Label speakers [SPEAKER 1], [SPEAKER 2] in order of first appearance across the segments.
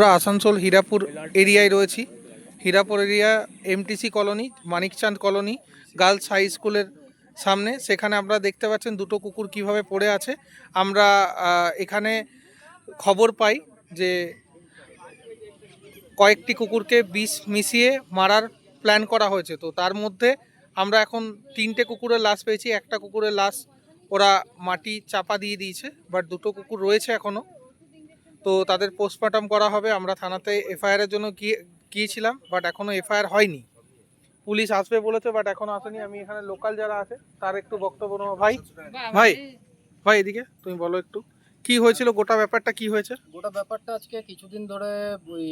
[SPEAKER 1] আমরা আসানসোল, হীরাপুর এরিয়ায় রয়েছি। Hirapur area MTC colony, Manikchand colony, girls high স্কুলের সামনে। সেখানে আমরা দেখতে পাচ্ছেন দুটো কুকুর কীভাবে পড়ে আছে। আমরা এখানে খবর পাই যে কয়েকটি কুকুরকে বিষ মিশিয়ে মারার প্ল্যান করা হয়েছে। তো তার মধ্যে আমরা এখন তিনটে কুকুরের লাশ পেয়েছি। একটা কুকুরের লাশ ওরা মাটি চাপা দিয়ে দিয়েছে বাট দুটো কুকুর রয়েছে এখনও তো তাদের পোস্টমর্টম করা হবে। আমরা থানাতে এফআইআরের জন্য গিয়ে গিয়েছিলাম বাট এখনও এফআইআর হয়নি। পুলিশ আসবে বলেছে বাট এখনও আসেনি। আমি এখানে লোকাল যারা আছে, তার একটু বক্তব্য নেব। ভাই ভাই ভাই এদিকে, তুমি বলো একটু। কি হয়েছিল? গোটা ব্যাপারটা কি হয়েছে?
[SPEAKER 2] গোটা ব্যাপারটা আজকে কিছুদিন ধরে ওই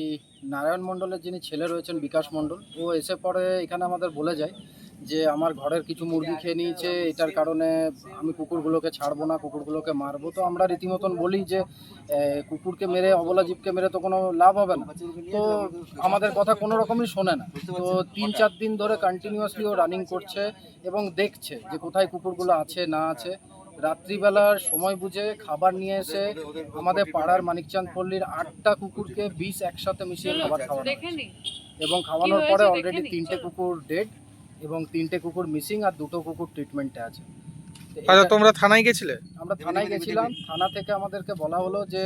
[SPEAKER 2] নারায়ণ মণ্ডলের যিনি ছেলে রয়েছেন বিকাশ মণ্ডল, ও এসে পরে এখানে আমাদের বলে যায়। যে আমার ঘরের কিছু মুরগি খেয়ে নিয়েছে এটার কারণে আমি কুকুরগুলোকে ছাড়বো না কুকুরগুলোকে মারবো। তো আমরা রীতিমতন বলি যে কুকুরকে মেরে অবলা জীবকে মেরে তো কোনো লাভ হবে না। তো আমাদের কথা কোনো রকমই শোনে না। তো তিন চার দিন ধরে কন্টিনিউয়াসলি ও রানিং করছে এবং দেখছে যে কোথায় কুকুরগুলো আছে না আছে। রাত্রিবেলার সময় বুঝে খাবার নিয়ে এসে আমাদের পাড়ার মানিকচাঁদ পল্লীর আটটা কুকুরকে বিষ একসাথে মিশিয়ে খাবার খাওয়ানো। এবং খাওয়ানোর পরে অলরেডি তিনটে কুকুর ডেড এবং তিনটে কুকুর মিসিং আর দুটো কুকুর ট্রিটমেন্টে আছে। তো
[SPEAKER 1] আচ্ছা
[SPEAKER 2] এটা-
[SPEAKER 1] তোমরা থানায় গেছিলে?
[SPEAKER 2] আমরা থানায় গেছিলাম। থানা থেকে আমাদেরকে বলা হলো যে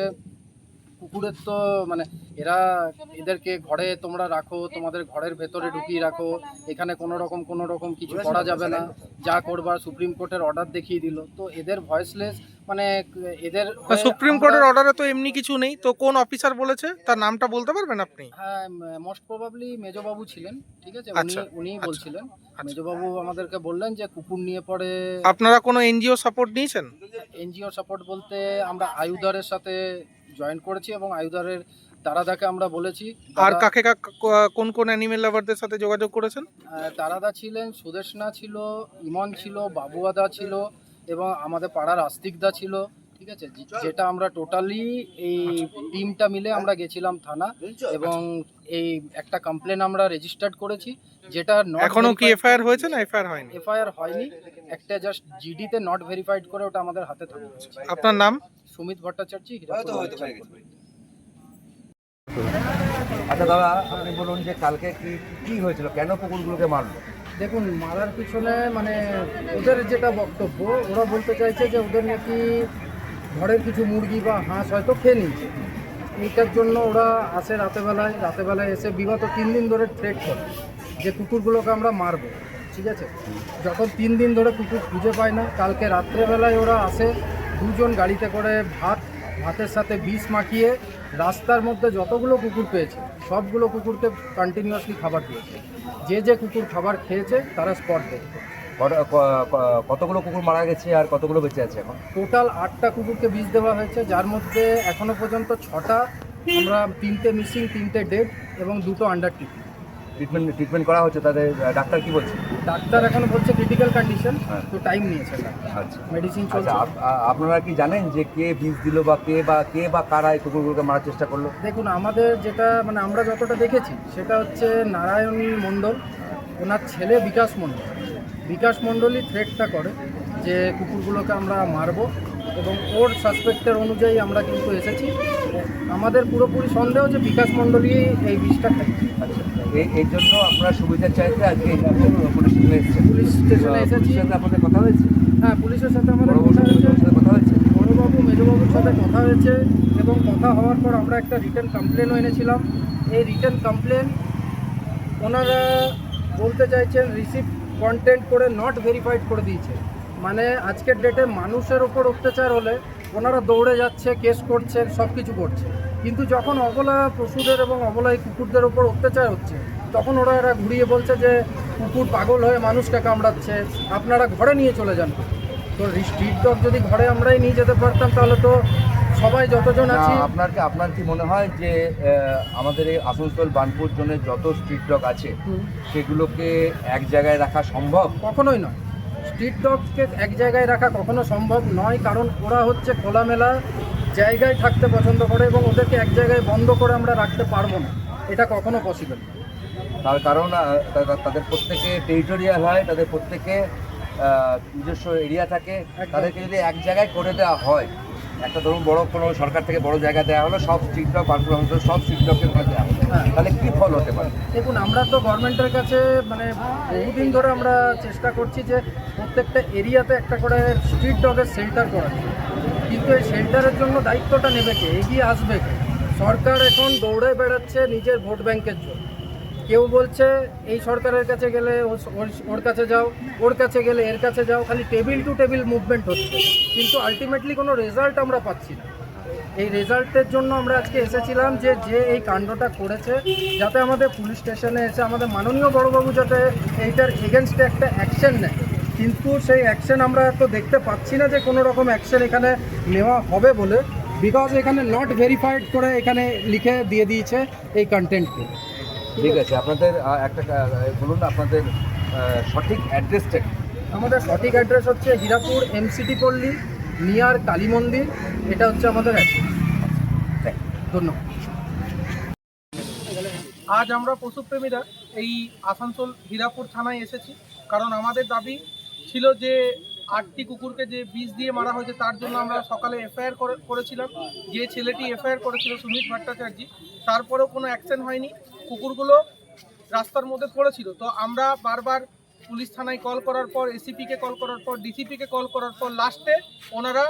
[SPEAKER 2] কুকুরের তো মানে এরা এদেরকে ঘরে তোমরা রাখো তোমাদের ঘরের ভেতরে ঢুকিয়ে রাখো এখানে কোনো রকম কোনো রকম কিছু করা যাবে না। যা করবার সুপ্রিম কোর্টের অর্ডার দেখিয়ে দিল। তো এদের ভয়েসলেস মানে এদের
[SPEAKER 1] সুপ্রিম কোর্টের অর্ডারে তো এমনি কিছু নেই। তো কোন অফিসার বলেছে? তার নামটা বলতে পারবেন আপনি?
[SPEAKER 2] হ্যাঁ মোস্ট প্রবাবলি মেজবাবু ছিলেন ঠিক আছে? উনি
[SPEAKER 1] আচ্ছা,
[SPEAKER 2] উনিই
[SPEAKER 1] আচ্ছা,
[SPEAKER 2] বলছিলেন।
[SPEAKER 1] আচ্ছা।
[SPEAKER 2] মেজবাবু আমাদেরকে বললেন যে কুকুর নিয়ে পরে
[SPEAKER 1] আপনারা কোনো এনজিও সাপোর্ট নিয়েছেন?
[SPEAKER 2] এনজিও সাপোর্ট বলতে আমরা আয়ুধারের সাথে জয়েন করেছি এবং আয়ুধারের তারাদাকে আমরা বলেছি।
[SPEAKER 1] আর
[SPEAKER 2] দাদা-
[SPEAKER 1] কাকে কাক- কোন কোন অ্যানিমেল লাভারদের সাথে যোগাযোগ করেছেন?
[SPEAKER 2] আহ, তারাদা ছিলেন সুদেশনা ছিল ইমন ছিল বাবুয়াদা ছিল এবং আমাদের পাড়ার আস্তিকদা ছিল ঠিক আছে? যেটা আমরা টোটালি এই টিমটা মিলে আমরা গেছিলাম থানা এবং এই একটা কমপ্লেন আমরা রেজিস্টার্ড করেছি যেটা
[SPEAKER 1] এখনও কি এফআইআর হয়েছে না এফআইআর হয়নি?
[SPEAKER 2] এফআইআর হয়নি একটা জাস্ট জিডিতে নট ভেরিফাইড করে ওটা আমাদের হাতে থাকে
[SPEAKER 1] আপনার নাম?
[SPEAKER 2] সুমিত ভট্টাচার্য।
[SPEAKER 3] আচ্ছা দাদা আপনি বলুন যে কালকে কি কি হয়েছিল? কেন কুকুরগুলোকে মারলো?
[SPEAKER 2] দেখুন, মারার পিছনে মানে ওদের যেটা বক্তব্য, ওরা বলতে চাইছে যে ওদের নাকি ঘরের কিছু মুরগি বা হাঁস হয়তো খেয়ে নিয়েছে। এইটার জন্য ওরা আসে রাতেবেলায় রাতেবেলায় এসে বিগত তিন দিন ধরে থ্রেট করে যে কুকুরগুলোকে আমরা মারবো, ঠিক আছে? যখন তিন দিন ধরে কুকুর খুঁজে পায় না, কালকে রাত্রেবেলায় ওরা আসে দুজন গাড়িতে করে ভাত ভাতের সাথে বিষ মাখিয়ে রাস্তার মধ্যে যতগুলো কুকুর পেয়েছে সবগুলো কুকুরকে কন্টিনিউয়াসলি খাবার দিয়েছে। যে যে কুকুর খাবার খেয়েছে তারা স্পট
[SPEAKER 3] ক- কতগুলো কুকুর মারা গেছে আর কতগুলো বেঁচে আছে এখন?
[SPEAKER 2] টোটাল আটটা কুকুরকে বিষ দেওয়া হয়েছে যার মধ্যে এখনও পর্যন্ত ছটা আমরা তিনটে মিসিং তিনটে ডেড এবং দুটো আন্ডার ট্রিটমেন্ট
[SPEAKER 3] ট্রিটমেন্ট ট্রিটমেন্ট করা হচ্ছে তাদের ডাক্তার কি বলছে?
[SPEAKER 2] ডাক্তার এখন বলছে ক্রিটিক্যাল কন্ডিশন। তো টাইম নিয়েছে
[SPEAKER 3] আচ্ছা।
[SPEAKER 2] মেডিসিন
[SPEAKER 3] আচ্ছা
[SPEAKER 2] চলছে।
[SPEAKER 3] আপনারা কি জানেন যে কে বিষ দিল বা কে বা কে বা কারা এই কুকুরগুলোকে মারার চেষ্টা করল?
[SPEAKER 2] দেখুন আমাদের যেটা মানে আমরা যতটা দেখেছি সেটা হচ্ছে নারায়ণ মণ্ডল ওনার ছেলে বিকাশ মণ্ডল। বিকাশ মণ্ডলই থ্রেটটা করে যে কুকুরগুলোকে আমরা মারবো। এবং ওর সাসপেক্টের অনুযায়ী আমরা কিন্তু এসেছি। আমাদের পুরোপুরি সন্দেহ যে বিকাশ মণ্ডলই এই বিষটা খাইছে।
[SPEAKER 3] আচ্ছা এই জন্য আমরা সুবিধা চাইতে আজকে পুলিশ স্টেশনে এসেছেন
[SPEAKER 2] পুলিশ স্টেশনে এসেছি।
[SPEAKER 3] আপনাদের কথা হয়েছে?
[SPEAKER 2] হ্যাঁ পুলিশের সাথে আমাদের কথা হয়েছে।
[SPEAKER 3] কথা হয়েছে?
[SPEAKER 2] বড়বাবু মেজবাবুর সাথে কথা হয়েছে এবং কথা হওয়ার পর আমরা একটা রিটার্ন কমপ্লেনও এনেছিলাম। এই রিটার্ন কমপ্লেন ওনারা বলতে চাইছেন রিসিভ কন্টেন্ট করে নট ভেরিফাইড করে দিয়েছে। মানে আজকের ডেটে মানুষের ওপর অত্যাচার হলে ওনারা দৌড়ে যাচ্ছে কেস করছে সব কিছু করছে। কিন্তু যখন অবলা পশুদের এবং অবলা এই কুকুরদের ওপর অত্যাচার হচ্ছে তখন ওরা এরা ঘুরিয়ে বলছে যে কুকুর পাগল হয়ে মানুষকে কামড়াচ্ছে আপনারা ঘরে নিয়ে চলে যান। তো স্ট্রিট ডগ যদি ঘরে আমরাই নিয়ে যেতে পারতাম তাহলে তো সবাই যতজন আছি
[SPEAKER 3] আপনার আপনার কি মনে হয় যে আমাদের এই আসানসোল বানপুর জোনের যত স্ট্রিট ডগ আছে সেগুলোকে এক জায়গায় রাখা সম্ভব?
[SPEAKER 2] কখনোই নয়। স্ট্রিট ডগকে এক জায়গায় রাখা কখনো সম্ভব নয় কারণ ওরা হচ্ছে খোলামেলা জায়গায় থাকতে পছন্দ করে এবং ওদেরকে এক জায়গায় বন্ধ করে আমরা রাখতে পারব না। এটা কখনো পসিবল
[SPEAKER 3] তার কারণ তাদের প্রত্যেকে টেরিটোরিয়াল হয় তাদের প্রত্যেকে নিজস্ব এরিয়া থাকে। তাদেরকে যদি এক জায়গায় করে দেওয়া হয় একটা ধরুন বড় কোনো সরকার থেকে বড় জায়গা দেওয়া হলো, সব ডগ বানপুর সব স্ট্রিট ডগের দেওয়া হলো। তাহলে কি ফল হতে পারে?
[SPEAKER 2] দেখুন, আমরা তো গভর্নমেন্টের কাছে মানে বহুদিন ধরে আমরা চেষ্টা করছি যে প্রত্যেকটা এরিয়াতে একটা করে স্ট্রিট ডগের সেন্টার করার। কিন্তু এই সেন্টারের জন্য দায়িত্বটা নেবে কে? এগিয়ে আসবে কে? সরকার এখন দৌড়ে বেড়াচ্ছে নিজের ভোট ব্যাংকের জন্য। কেউ বলছে, এই সরকারের কাছে গেলে ওর কাছে যাও, ওর কাছে গেলে এর কাছে যাও। খালি টেবিল টু টেবিল মুভমেন্ট হচ্ছে। কিন্তু আলটিমেটলি কোনো রেজাল্ট আমরা পাচ্ছি না। এই রেজাল্টের জন্য আমরা আজকে এসেছিলাম যে যে এই কাণ্ডটা করেছে, যাতে আমাদের পুলিশ স্টেশনে এসে আমাদের মাননীয় বড়বাবু যাতে এইটার এগেনস্টে একটা অ্যাকশন নেয়। কিন্তু সেই অ্যাকশন আমরা তো দেখতে পাচ্ছি না যে কোনো রকম অ্যাকশন এখানে নেওয়া হবে বলে বিকজ এখানে নট ভেরিফাইড করে এখানে লিখে দিয়ে দিয়েছে এই কন্টেন্টকে
[SPEAKER 3] ঠিক আছে, আপনাদের একটা বলুন আপনাদের সঠিক অ্যাড্রেসটা
[SPEAKER 2] আমাদের সঠিক অ্যাড্রেস হচ্ছে হীরাপুর এমসিটি পল্লী, নিয়ার কালী মন্দির, এটা হচ্ছে আমাদের অ্যাড্রেস। ধন্যবাদ।
[SPEAKER 1] আজ আমরা পশুপ্রেমীরা এই আসানসোল হীরাপুর থানায় এসেছি, কারণ আমাদের দাবি ছিল যে আটটি কুকুরকে যে বিষ দিয়ে মারা হয়েছে, তার জন্য আমরা সকালে এফআইআর করেছিলাম। যে ছেলেটি এফআইআর করেছিল সুমিত ভট্টাচার্য, তারপরেও কোনো অ্যাকশন হয়নি। কুকুরগুলো রাস্তার মধ্যে পড়েছিল। তো আমরা বারবার পুলিশ থানায় কল করার পর এসিপিকে কল করার পর ডিসিপিকে কল করার পর লাস্টে ওনারা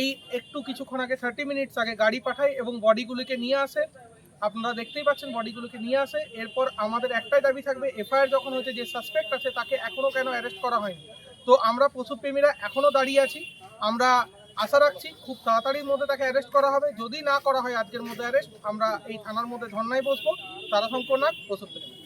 [SPEAKER 1] এই একটু কিছুক্ষণ আগে থার্টি মিনিটস আগে গাড়ি পাঠায় এবং বডিগুলিকে নিয়ে আসে। আপনারা দেখতেই পাচ্ছেন বডিগুলোকে নিয়ে আসে। এরপর আমাদের একটাই দাবি থাকবে এফআইআর যখন হয়েছে, যে সাসপেক্ট আছে তাকে এখনও কেন অ্যারেস্ট করা হয়নি। তো আমরা পশুপ্রেমীরা এখনও দাঁড়িয়ে আছি। আমরা আশা রাখছি খুব তাড়াতাড়ির মধ্যে তাকে অ্যারেস্ট করা হবে। যদি না করা হয় আজকের মধ্যে অ্যারেস্ট আমরা এই থানার মধ্যে ধর্নায় বসবো। তারা নাগ পশুপ্রেমী